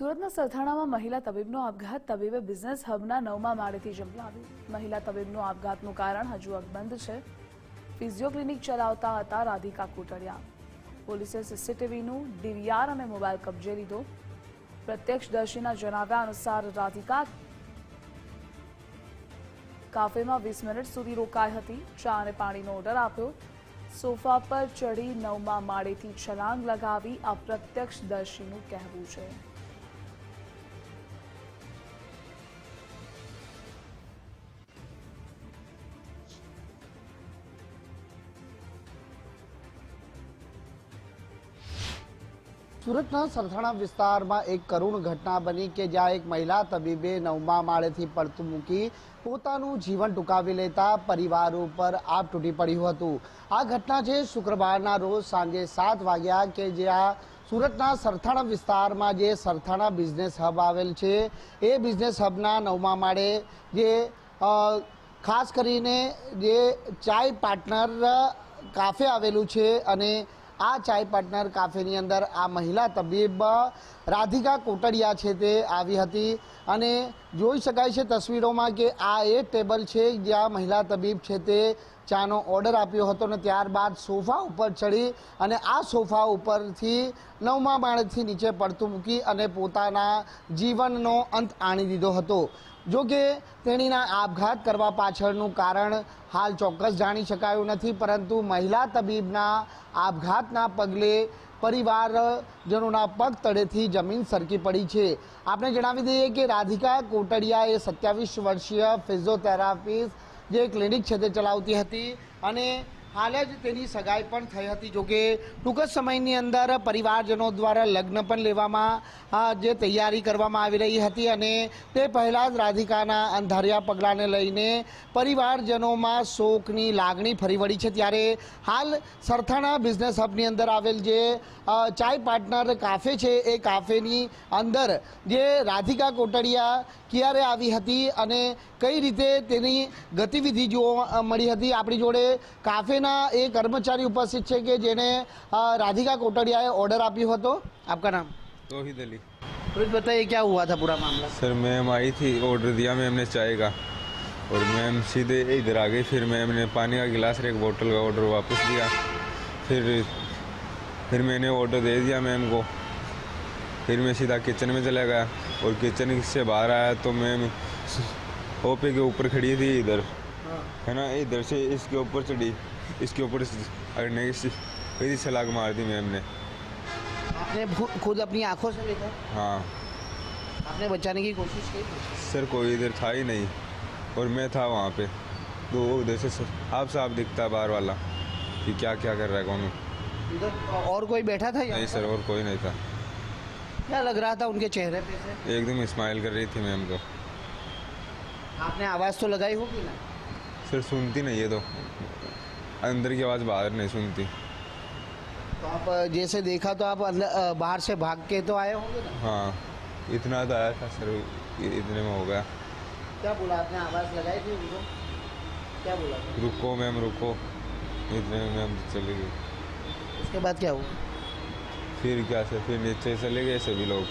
સુરતના સરથાણામાં મહિલા તબીબનો આપઘાત, તબીબે બિઝનેસ હબના નવમા માળેથી જંપલાવ્યું મહિલા તબીબનું આપઘાતનું કારણ હજુ અકબંધ છે. ફિઝિયો ક્લિનિક ચલાવતા હતા રાધિકા કોટડિયા પોલીસે સીસીટીવીનું ડીવીઆર અને મોબાઈલ કબજે લીધો. પ્રત્યક્ષદર્શીના જણાવ્યા અનુસાર રાધિકા કાફેમાં વીસ મિનિટ સુધી રોકાઈ હતી. ચા અને પાણીનો ઓર્ડર આપ્યો. સોફા પર ચડી નવમા માળેથી છલાંગ લગાવી આ પ્રત્યક્ષદર્શીનું કહેવું છે. સુરતના સરથાણા વિસ્તારમાં એક કરુણ ઘટના બની કે જ્યાં એક મહિલા તબીબે નવમા માળેથી પડતું મૂકી પોતાનું જીવન ટૂંકાવી લેતા પરિવાર ઉપર આપ તૂટી પડ્યું હતું. આ ઘટના છે શુક્રવારના રોજ સાંજે સાત વાગ્યા કે જ્યાં સુરતના સરથાણા વિસ્તારમાં જે સરથાણા બિઝનેસ હબ આવેલ છે, એ બિઝનેસ હબના નવમા માળે જે ખાસ કરીને જે ચાય પાર્ટનર કાફે આવેલું છે અને આ ચાય પાર્ટનર કાફેની અંદર આ મહિલા તબીબ રાધિકા કોટડિયા છે તે આવી હતી. અને જોઈ શકાય છે તસવીરોમાં કે આ એ ટેબલ છે જ્યાં મહિલા તબીબ છે તે ચાનો ઓર્ડર આપ્યો હતો અને ત્યારબાદ સોફા ઉપર ચડી અને આ સોફા ઉપરથી નવમા માળથી નીચે પડતું મૂકી અને પોતાના જીવનનો અંત આણી દીધો હતો. જો કે તેણીના આપઘાત કરવા પાછળનું કારણ હાલ ચોક્કસ જાણી શકાયું નથી, પરંતુ મહિલા તબીબના આપઘાતના પગલે પરિવારજનોના પગ તળેથી જમીન સરકી પડી છે. આપણે જણાવી દઈએ કે રાધિકા કોટડિયા એ સત્યાવીસ વર્ષીય ફિઝિયોથેરાપિસ્ટ જે ક્લિનિક છે તે ચલાવતી હતી અને હાલ જ તેની સગાઈ પણ થઈ હતી. જોકે ટૂંક જ સમયની અંદર પરિવારજનો દ્વારા લગ્ન પણ લેવામાં જે તૈયારી કરવામાં આવી રહી હતી અને તે પહેલાં જ રાધિકાના અંધારિયા પગલાંને લઈને પરિવારજનોમાં શોકની લાગણી ફરી વળી છે. ત્યારે હાલ સરથાણા બિઝનેસ હબની અંદર આવેલ જે ચાય પાર્ટનર કાફે છે, એ કાફેની અંદર જે રાધિકા કોટડિયા ક્યારે આવી હતી અને કઈ રીતે તેની ગતિવિધિ જોવા મળી હતી આપણી જોડે કાફેના એ કર્મચારી ઉપસ્થિત છે કે જેને અ, રાધિકા કોટડિયાએ ઓર્ડર આપ્યો હતો આપકા નામ तोहिद अली कुछ बताइए क्या हुआ था पूरा मामला सर मैम आई थी ऑर्डर दिया मैम ने चाय का और मैम सीधे इधर आ गई फिर मैम ने पानी का गिलास और एक बोतल का ऑर्डर वापस दिया फिर फिर मैंने ऑर्डर दे दिया मैम को फिर मैं सीधा किचन में चला गया और किचन से बाहर आया तो मैम ओपे के ऊपर खड़ी थी इधर है ना? इधर से इसके ऊपर चढ़ी इसके ऊपर अड़ने की सीधी छलांग मार दी मैम ने। आपने खुद अपनी आँखों से देखा? हाँ। आपने बचाने की कोशिश की? सर कोई इधर था ही नहीं और मैं था वहाँ पे। तो उधर से आप साफ़ दिखता बाहर वाला कि क्या क्या कर रहा है कौन? इधर और कोई बैठा था नहीं सर और कोई नहीं था। क्या लग रहा था उनके चेहरे पे से? एकदम स्माइल कर रही थी मैम तो। आपने आवाज़ तो लगाई होगी ना? सर सुनती नहीं है तो। अंदर की आवाज़ बाहर नहीं सुनती। तो आप जैसे देखा तो आप अंदर बाहर से भाग के तो आए होंगे ना? हाँ इतना तो आया था सर इतने में हो गया। क्या बोला आपने? आवाज़ लगाई थी उनको? क्या बोला था? रुको मैम रुको। इतने में मैम चली गई। उसके बाद क्या हुआ? फिर क्या सर फिर नीचे चले गए सभी लोग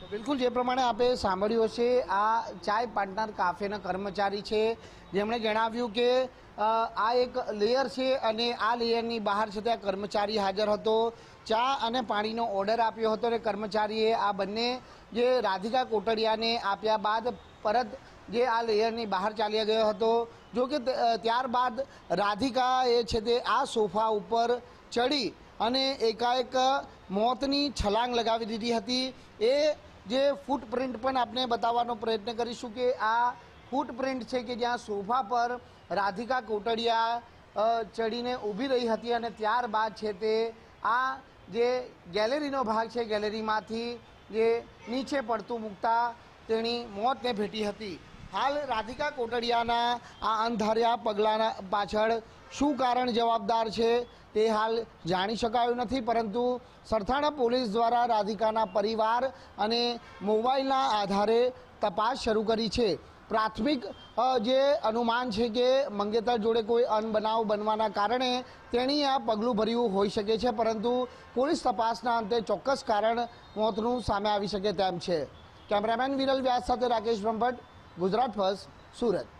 તો બિલકુલ જે પ્રમાણે આપે સાંભળ્યું હશે આ ચાય પાર્ટનર કાફેના કર્મચારી છે જેમણે જણાવ્યું કે અ, આ એક લેયર છે અને આ લેયરની બહાર છે ત્યાં કર્મચારી હાજર હતો ચા અને પાણીનો ઓર્ડર આપ્યો હતો અને કર્મચારીએ આ બંને જે રાધિકા કોટડિયાને આપ્યા બાદ પરત જે આ લેયરની બહાર ચાલ્યા ગયો હતો જો કે ત્યારબાદ રાધિકા એ છે તે આ સોફા ઉપર ચડી અને એકાએક મોતની છલાંગ લગાવી દીધી હતી. એ જે ફૂટપ્રિન્ટ પણ આપણે બતાવવાનો પ્રયત્ન કરીશું કે આ ફૂટપ્રિન્ટ છે કે જ્યાં સોફા પર રાધિકા કોટડિયા ચડીને ઊભી રહી હતી અને ત્યારબાદ છે તે આ જે ગેલેરીનો ભાગ છે, ગેલેરીમાંથી જે નીચે પડતું મૂકતા તેની મોતને ભેટી હતી. હાલ રાધિકા કોટડિયાના આ અંધાર્યા પગલાંના પાછળ શું કારણ જવાબદાર છે તે હાલ જાણી શકાયું નથી, પરંતુ સરથાણા પોલીસ દ્વારા રાધિકાના પરિવાર અને મોબાઈલના આધારે તપાસ શરૂ કરી છે. પ્રાથમિક જે અનુમાન છે કે મંગેતર જોડે કોઈ અનબનાવ બનવાના કારણે તેણી આ પગલું ભર્યું હોઈ શકે છે, પરંતુ પોલીસ તપાસના અંતે ચોક્કસ કારણ મોતનું સામે આવી શકે તેમ છે. કેમેરામેન વિરલ વ્યાસ સાથે રાકેશ બ્રહ્મભટ્ટ ગુજરાત ફર્સ્ટ સુરત.